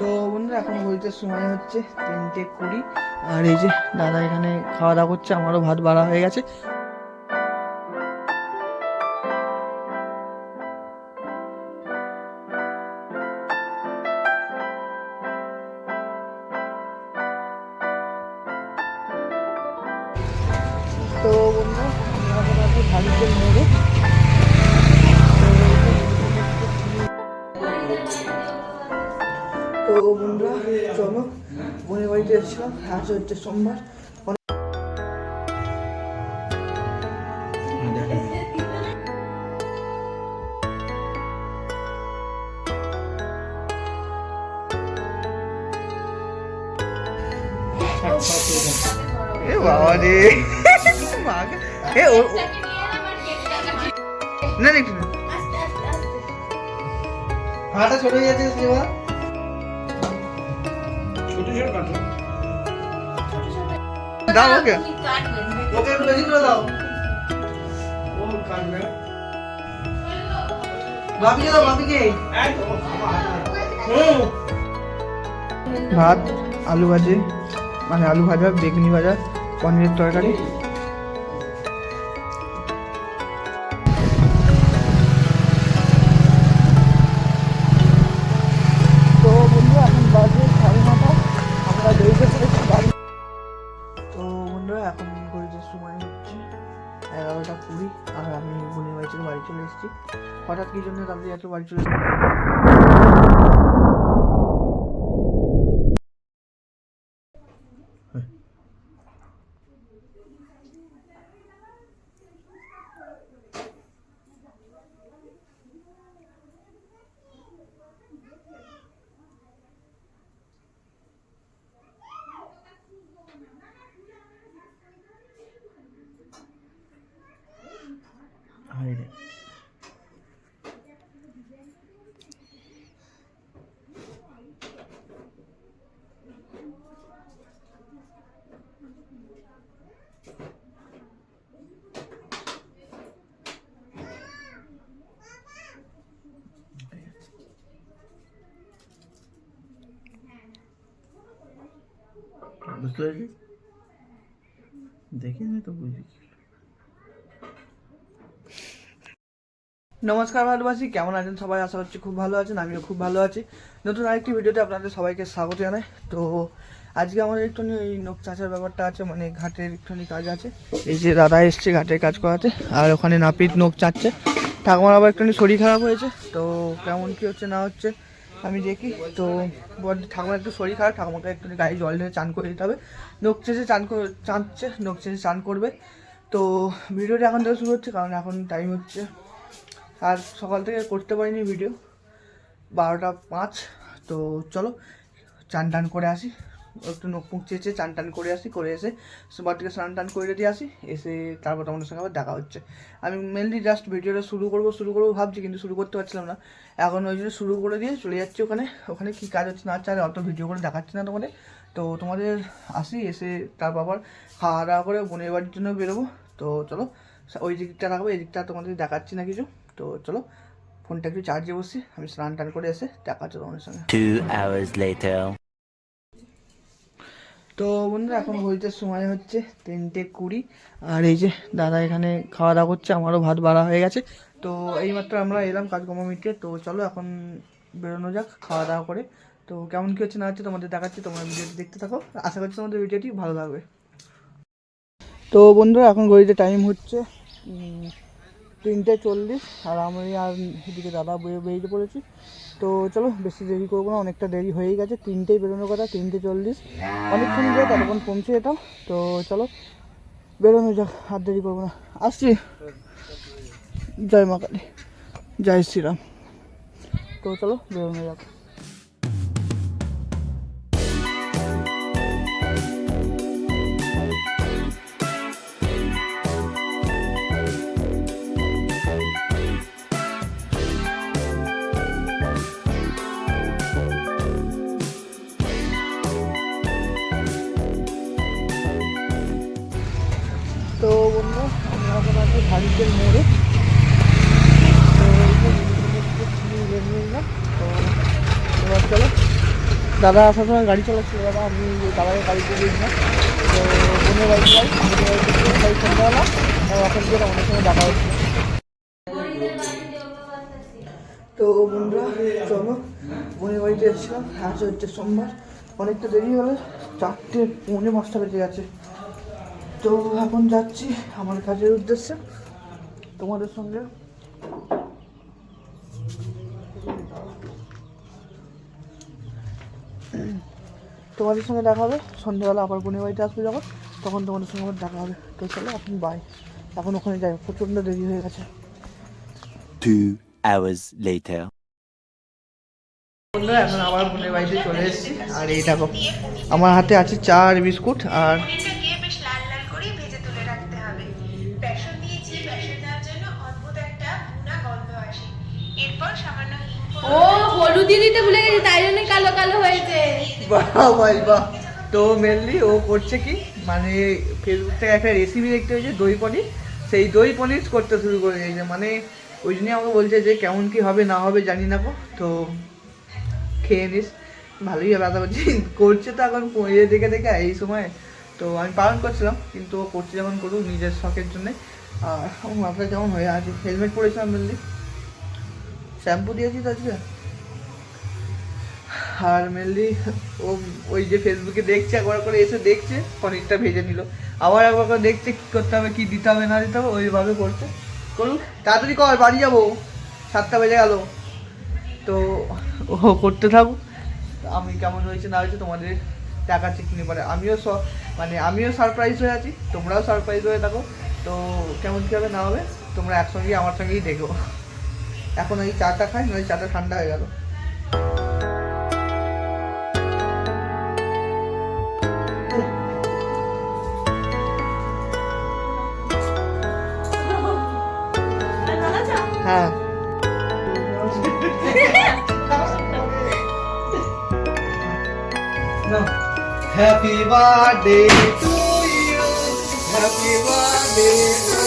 তো বন্ধুরা, এখন বলতে সময় হচ্ছে তিনটে কুড়ি। আর এই যে দাদা এখানে খাওয়া দাওয়া করছে, আমারও ভাত বাড়া হয়ে গেছে। তো বন্ধুরা ভারতের মোড়ে। তো বন্ধুরা চলো বোনের বাড়িতে এসেছিলাম আজ হচ্ছে সোমবার। এ বাবা রে। এ ও ও- না না একটু না। হাঁটা ছোট হয়ে যাচ্ছে সেবা। দাও ওকে। ওকে একটু বেশি করে দাও ভাবিকে দাও ভাবিকে। হুম। ভাত আলু ভাজি মানে আলু ভাজা বেগুনি ভাজা পনিরের তরকারি। বন্ধুরা, এখন যে সময় হচ্ছে এগারোটা কুড়ি। আর আমি বোনের বাড়ি বাড়ি চলে এসেছি। হঠাৎ কি জন্য তাদের এত বাড়ি চলে এসেছি হায় বুঝতে পারলি দেখে নে তো বুঝবি নমস্কার ভালোবাসি, কেমন আছেন সবাই? আশা করছি খুব ভালো আছেন, আমিও খুব ভালো আছি। নতুন আরেকটি ভিডিওতে আপনাদের সবাইকে স্বাগত জানাই। তো আজকে আমাদের একটুখানি ওই নোক চাষের ব্যাপারটা আছে মানে ঘাটের একটুখানি কাজ আছে। এই যে দাদা এসছে ঘাটের কাজ করাতে, আর ওখানে নাপিত নোক চাচ্ছে। ঠাকুমার আবার একটুখানি শরীর খারাপ হয়েছে, তো কেমন কি হচ্ছে না হচ্ছে আমি দেখি। তো ঠাকুমার একটু শরীর খারাপ, ঠাকুমাকে একটু গায়ে জল ঢেলে চান করে দিতে হবে। নোক চেষে চান চাঁদছে নোক চেষে চান করবে। তো ভিডিওটা এখন থেকে শুরু হচ্ছে, কারণ এখন টাইম হচ্ছে। আর সকাল থেকে করতে পারিনি ভিডিও বারোটা পাঁচ। তো চলো, চান টান করে আসি। একটু নখ মুখ চেয়েছে চান টান করে আসি, করে এসে সবার থেকে স্নান টান করে দিয়ে আসি, এসে তারপর তোমাদের সঙ্গে আবার দেখা হচ্ছে। আমি মেনলি জাস্ট ভিডিওটা শুরু করব শুরু করব ভাবছি কিন্তু শুরু করতে পারছিলাম না। এখন ওই জন্য শুরু করে দিয়ে চলে যাচ্ছি ওখানে ওখানে কী কাজ হচ্ছে না হচ্ছে আর অত ভিডিও করে দেখাচ্ছি না তোমাদের। তো তোমাদের আসি, এসে তারপর আবার খাওয়া দাওয়া করে বোনের বাড়ির জন্য বেরোবো। তো চলো, ওই দিকটা রাখব এই দিকটা তোমাদের দেখাচ্ছি না কিছু। তো চলো, ফোনটা একটু চার্জে বসি, আমি স্নান টান করে এসে দেখা হচ্ছে তোমাদের সঙ্গে. তো বন্ধুরা, এখন বলতে সময় হচ্ছে তিনটে কুড়ি। আর এই যে দাদা এখানে খাওয়া দাওয়া করছে, আমারও ভাত বাড়া হয়ে গেছে। তো এইমাত্র আমরা এলাম কাজকর্ম মিটিয়ে। তো চলো এখন বেরোনো যাক খাওয়া দাওয়া করে। তো কেমন কী হচ্ছে না হচ্ছে তোমাদের দেখাচ্ছি, তোমার ভিডিওটি দেখতে থাকো। আশা করছি তোমাদের ভিডিওটি ভালো লাগবে। তো বন্ধুরা, এখন ঘড়িতে টাইম হচ্ছে তিনটে চল্লিশ, আর আমি আর এদিকে দাদা বেরিয়ে পড়েছি। তো চলো, বেশি দেরি করব না, অনেকটা দেরি হয়েই গেছে। তিনটেই বেরোনোর কথা, তিনটে চল্লিশ। অনেকক্ষণ যায় ততক্ষণ পৌঁছে যেতাম। তো চলো, বেরোনো যাক, আর দেরি করব না। আসছি। জয় মা কালী। জয় শ্রীরাম। তো চলো, বেরোনো যাক। এখন মোড়ে। এবার চলো। দাদা আসার সময় গাড়ি চালাচ্ছিল, দাদা, আমি দাদাকে গাড়িতে দিয়েছিলাম তো বোনের বাড়ি যাই অনেক সময় দেখা হচ্ছে। তো বন্ধুরা, চলো। বোনের বাড়িতে এসেছিলাম আজ হচ্ছে সোমবার। অনেকটা দেরি হলে, চারটে পৌনে পাঁচটা বেজে গেছে। তো এখন যাচ্ছি আমার কাজের উদ্দেশ্যে। তোমাদের সঙ্গে। তোমাদের সঙ্গে দেখা হবে। সন্ধ্যাবেলা আবার বোনের বাড়িতে আসবে যখন তখন তোমাদের সঙ্গে আমার দেখা হবে। তো চলো এখন বাই এখন ওখানে যাই প্রচণ্ড দেরি হয়ে গেছে। Two hours later. বন্ধুরা এখন আবার বোনের বাড়িতে চলে এসেছি। আর এই দেখো আমার হাতে আছে চা আর বিস্কুট আর ও হলুদ দিতে ভুলে গেছি, তাই জন্য কালো কালো হয়েছে। বাহ, ভাই, বাহ। তো মেনলি ও করছে কি মানে ফেসবুক থেকে একটা রেসিপি দেখতে হয়েছে, দই পনির। সেই দই পনির করতে শুরু করে দিয়েছে। মানে ওই জন্যই আমাকে বলছে যে কেমন কি হবে, না হবে, জানি না গো। তো খেয়ে নিস। ভালোই হবে, আশা করছি। করছে তো এখন পনিরে দেখে দেখে, এই সময়। তো আমি পালন করছিলাম, কিন্তু ও করছে যখন করুক নিজের শখের জন্যে। আর মাথাটা কেমন হয়ে আছে হেলমেট পরেছিলাম মেনলি শ্যাম্পু দিয়েছি তো আজকে? আর মেনলি ও ওই যে ফেসবুকে দেখছে, একবার করে এসে দেখছে, পনিরটা ভেজে নিল। আবার একবার করে দেখছে, কী করতে হবে, কী দিতে হবে, না দিতে হবে, ওইভাবে করছে। করুক তাড়াতাড়ি কর, বাড়ি যাব। সাতটা বেজে গেল। তো ও করতে থাকুক। আমি কেমন হয়েছে না হয়েছে তোমাদের টাকা ঠিক নিয়ে পারে। আমিও স মানে আমিও সারপ্রাইজ হয়ে আছি, তোমরাও সারপ্রাইজ হয়ে থাকো। তো কেমন কী হবে না হবে, তোমরা একসঙ্গেই, আমার সঙ্গেই দেখো। এখন এই চাটা খাই নয় চাটা ঠান্ডা হয়ে গেল হ্যাঁ Happy birthday to you. Happy birthday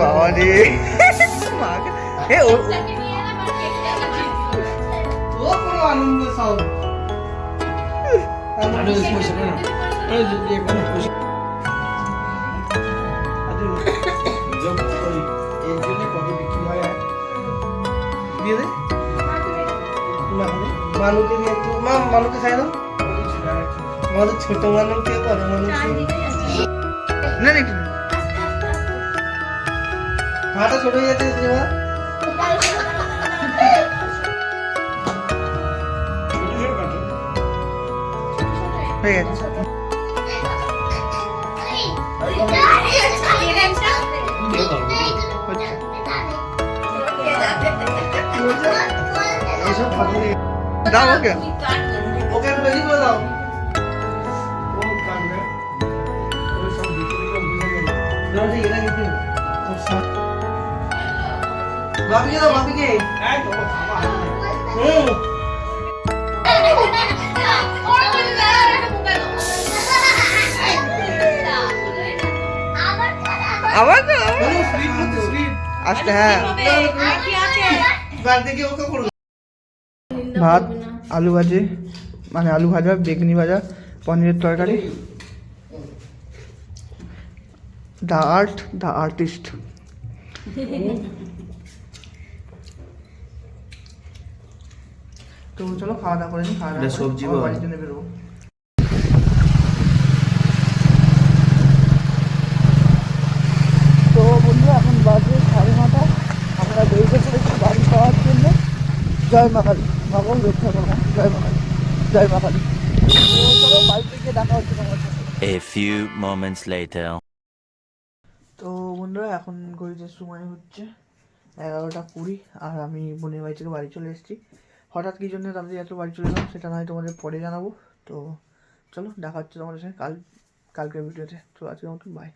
বাবা রে এ ও আনন্দ সব। মানুকে নিয়ে একটু মা মানুকে খাই দাও। আমাদের ছোট মানুষ কে বড় মানুষ না নে। মাটা ছোট হয়ে যাচ্ছে হয়ে গেছে। নেই। দাও ওকে। ওকে বেশি করে দাও। ও ও সব কেউ বুঝে গেল। ঠিক কিন্তু দাও হুম আবার হ্যাঁ। ভাত আলু ভাজি মানে আলু ভাজা বেগুনি ভাজা পনিরের তরকারি। The art the artist. তো চলো খাওয়া দাওয়া করে নিই খাওয়া দাওয়া সবজি বাড়ির জন্য বেরোবো তো বন্ধু এখন বাজে সাড়ে নটা। আমরা বেরিয়ে পড়েছি বাড়ি খাওয়ার জন্য। জয় মা কালী। ভগবান রক্ষা করব জয় মা কালী। জয় মা কালী। তো চলো বাড়িতে গিয়ে দেখা হচ্ছে তোমার A few moments later. তো বন্ধুরা এখন ঘড়িতে সময় হচ্ছে এগারোটা কুড়ি আর আমি বোনের বাড়ি থেকে বাড়ি চলে এসেছি। হঠাৎ কী জন্য তাদের এত বাড়ি চলে গেলাম সেটা নয় তোমাদের পরে জানাব। তো চলো, দেখা হচ্ছে তোমাদের সঙ্গে কাল, কালকের ভিডিওতে। তো আজকের মতন বাই